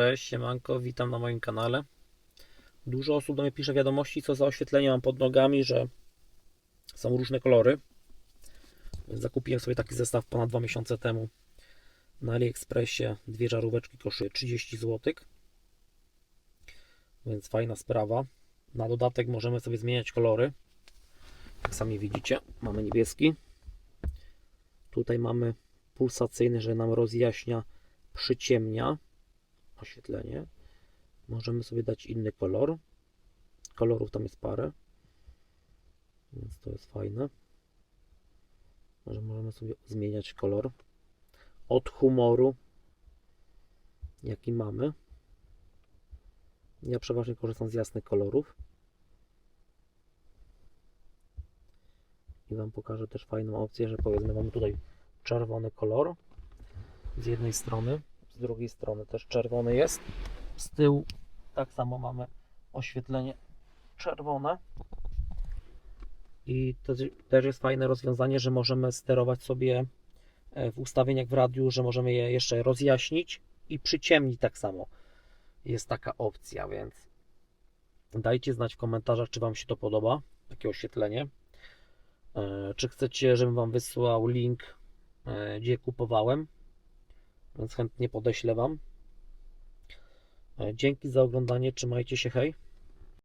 Cześć, siemanko, witam na moim kanale. Dużo osób do mnie pisze wiadomości, co za oświetlenie mam pod nogami, że są różne kolory. Zakupiłem sobie taki zestaw ponad dwa miesiące temu na AliExpressie. Dwie żaróweczki kosztuje 30 zł. Więc fajna sprawa. Na dodatek możemy sobie zmieniać kolory. Jak sami widzicie, mamy niebieski. Tutaj mamy pulsacyjny, że nam rozjaśnia, przyciemnia oświetlenie. Możemy sobie dać inny kolor. Kolorów tam jest parę. Więc to jest fajne. Że możemy sobie zmieniać kolor od humoru, jaki mamy. Ja przeważnie korzystam z jasnych kolorów. I Wam pokażę też fajną opcję, że powiedzmy mamy tutaj czerwony kolor z jednej strony, drugiej strony też czerwony jest. Z tyłu tak samo mamy oświetlenie czerwone. I to też jest fajne rozwiązanie, że możemy sterować sobie e, w ustawieniach w radiu, że możemy je jeszcze rozjaśnić i przyciemnić tak samo. Jest taka opcja, więc dajcie znać w komentarzach, czy Wam się to podoba, takie oświetlenie. E, Czy chcecie, żebym Wam wysłał link, e, gdzie kupowałem, więc chętnie podeślę Wam. E, Dzięki za oglądanie, trzymajcie się, hej.